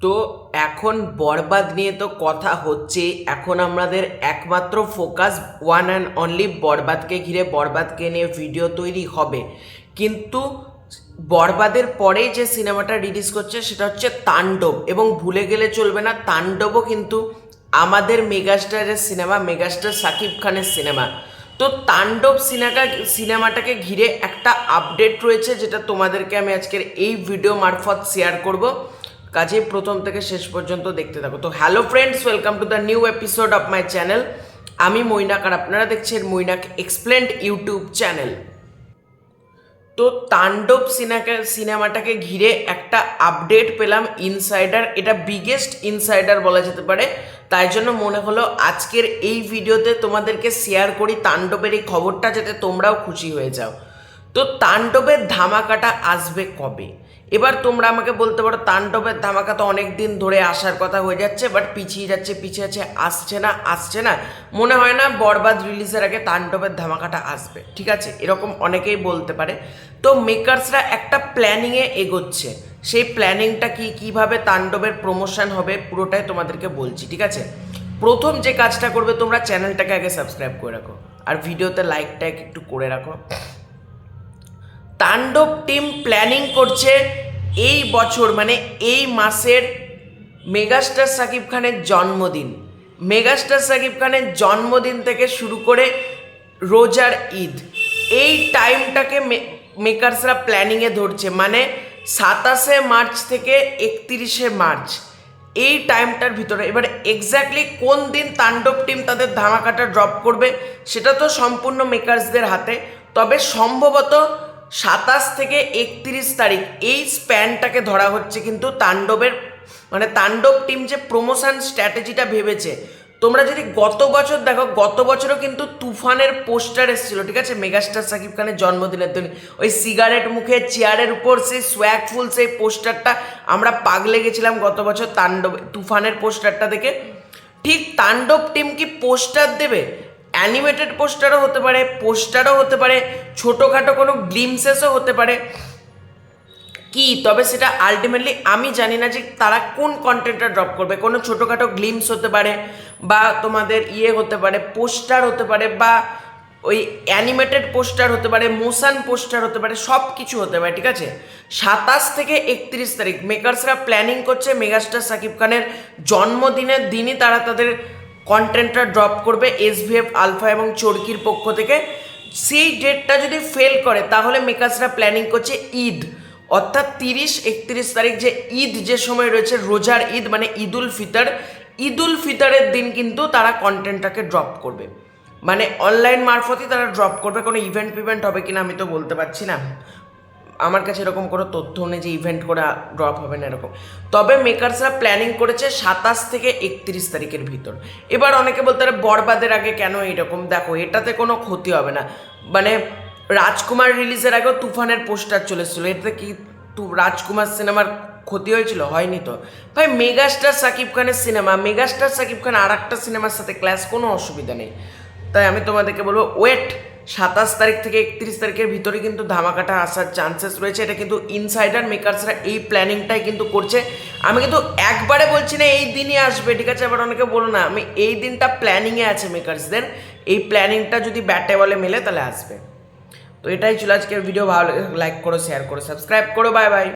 তো এখন বরবাদ নিয়ে তো কথা হচ্ছে এখন আমাদের একমাত্র ফোকাস ওয়ান অ্যান্ড অনলি বরবাদকে ঘিরে, বরবাদকে নিয়ে ভিডিও তৈরি হবে। কিন্তু বরবাদের পরেই যে সিনেমাটা রিলিজ করছে সেটা হচ্ছে তাণ্ডব। এবং ভুলে গেলে চলবে না, তাণ্ডবও কিন্তু আমাদের মেগাস্টারের সিনেমা মেগাস্টার সাকিব খানের সিনেমা তো তাণ্ডব সিনেমা সিনেমাটাকে ঘিরে একটা আপডেট রয়েছে, যেটা তোমাদেরকে আমি আজকের এই ভিডিও মারফত শেয়ার করব। কাজে প্রথম থেকে শেষ পর্যন্ত দেখতে থাকো। তো hello friends welcome to the new episode of my channel আমি মৈনাক আর আপনারা দেখছেন মৈনাক এক্সপ্লেন্ড ইউটিউব চ্যানেল তো তাণ্ডব সিনেমাকে সিনেমাটাকে ঘিরে একটা আপডেট পেলাম ইনসাইডার এটা বিগেস্ট ইনসাইডার বলা যেতে পারে। তাই জন্য মনে হলো আজকের এই ভিডিওতে তোমাদেরকে শেয়ার করি তাণ্ডবের এই খবরটা, যাতে তোমরাও খুশি হয়ে যাও। তো তাণ্ডবের ধামাকাটা আসবে কবে? এবার তোমরা আমাকে বলতে পারো, তাণ্ডবের ধামাকা তো অনেক দিন ধরে আসার কথা হয়ে যাচ্ছে বাট পিছিয়ে যাচ্ছে পিছিয়ে যাচ্ছে, আসছে না আসছে না। মনে হয় না বরবাদ রিলিজের আগে তাণ্ডবের ধামাকাটা আসবে, ঠিক আছে? এরকম অনেকেই বলতে পারে। তো মেকার্সরা একটা প্ল্যানিংয়ে এগোচ্ছে। সেই প্ল্যানিংটা কি, কীভাবে তাণ্ডবের প্রমোশন হবে, পুরোটাই তোমাদেরকে বলছি, ঠিক আছে? প্রথম যে কাজটা করবে তোমরা চ্যানেলটাকে আগে সাবস্ক্রাইব করে রাখো, আর ভিডিওতে লাইকটা একটু করে রাখো। তাণ্ডব টিম প্ল্যানিং করছে এই বছর মানে এই মাসের মেগাস্টার সাকিব খানের জন্মদিন। মেগাস্টার সাকিব খানের জন্মদিন থেকে শুরু করে রোজার ঈদ। এই টাইমটাকে মেকার্সরা প্ল্যানিংয়ে ধরছে মানে সাতাশে মার্চ থেকে একত্রিশে মার্চ। এই টাইমটার ভিতরে, এবার এক্স্যাক্টলি কোন দিন তাণ্ডব টিম তাদের ধামাকাটা ড্রপ করবে, সেটা তো সম্পূর্ণ মেকার্সদের হাতে। তবে সম্ভবত সাতাশ থেকে একত্রিশ তারিখ, এই স্প্যানটাকে ধরা হচ্ছে কিন্তু তাণ্ডবের মানে তাণ্ডব টিম যে প্রমোশন স্ট্র্যাটেজিটা ভেবেছে। তোমরা যদি গত বছর দেখো, গত বছরও কিন্তু তুফানের পোস্টার এসেছিল, ঠিক আছে? মেগাস্টার সাকিব খানের জন্মদিনের দিন। ওই সিগারেট মুখে চেয়ারের উপর সেই সোয়াগ ফুল সেই পোস্টারটা আমরা পাগলে গেছিলাম গত বছর তাণ্ডব, তুফানের পোস্টারটা দেখে। ঠিক তাণ্ডব টিম কি পোস্টার দেবে? অ্যানিমেটেড পোস্টারও হতে পারে পোস্টারও হতে পারে, ছোটোখাটো কোনো গ্লিমসেসও হতে পারে। কি? তবে সেটা আলটিমেটলি আমি জানি না যে তারা কোন কন্টেন্টটা ড্রপ করবে। কোনো ছোটোখাটো গ্লিমস হতে পারে বা তোমাদের ইয়ে হতে পারে পোস্টার হতে পারে বা ওই অ্যানিমেটেড পোস্টার হতে পারে মোশান পোস্টার হতে পারে সব কিছু হতে পারে, ঠিক আছে? সাতাশ থেকে একত্রিশ তারিখ মেকার্সরা প্ল্যানিং করছে মেগাস্টার সাকিব খানের জন্মদিনের দিনই তারা তাদের কন্টেন্টটা ড্রপ করবে এসভিএফ আলফা এবং চরকির পক্ষ থেকে। সেই ডেটটা যদি ফেল করে, তাহলে মেকার্সরা প্ল্যানিং করছে ঈদ। অর্থাৎ তিরিশ, একত্রিশ তারিখ যে ঈদ যে সময় রয়েছে, রোজার ঈদ মানে ঈদুল ফিতর, ঈদুল ফিতরের দিন কিন্তু তারা কন্টেন্টটাকে ড্রপ করবে। মানে অনলাইন মারফতই তারা ড্রপ করবে, কোনো ইভেন্ট ফিভেন্ট হবে কিনা আমি তো বলতে পারছি না। আমার কাছে এরকম কোনো তথ্য নেই যে ইভেন্ট করে ড্রপ হবে না এরকম। তবে মেকার্সরা প্ল্যানিং করেছে সাতাশ থেকে একত্রিশ তারিখের ভিতর। এবার অনেকে বলতে পারে, বরবাদের আগে কেন এইরকম? দেখো, এটাতে কোনো ক্ষতি হবে না। মানে রাজকুমার রিলিজের আগেও তুফানের পোস্টার চলে এসেছিল। এটাতে কি রাজকুমার সিনেমার ক্ষতি হয়েছিল? হয়নি তো। ভাই মেগাস্টার সাকিব খানের সিনেমা মেগাস্টার সাকিব খান আর একটা সিনেমার সাথে ক্লাস কোনো অসুবিধা নেই। তাই আমি তোমাদেরকে বলব ওয়েট সাতাশ তারিখ থেকে একত্রিশ তারিখের ভিতরে কিন্তু ধামাকাটা আসার চান্সেস রয়েছে। এটা কিন্তু ইনসাইডার মেকার্সরা এই প্ল্যানিংটাই কিন্তু করছে। আমি কিন্তু একবারে বলছি না, এই দিনই আসবে, ঠিক আছে? এবার অনেকে বলো না, আমি এই দিনটা প্ল্যানিংয়ে আছে মেকার্সদের এই প্ল্যানিংটা যদি ব্যাটে বলে মেলে, তাহলে আসবে। তো এটাই ছিল আজকের ভিডিও ভালো লাইক করো শেয়ার করো সাবস্ক্রাইব করো বাই বাই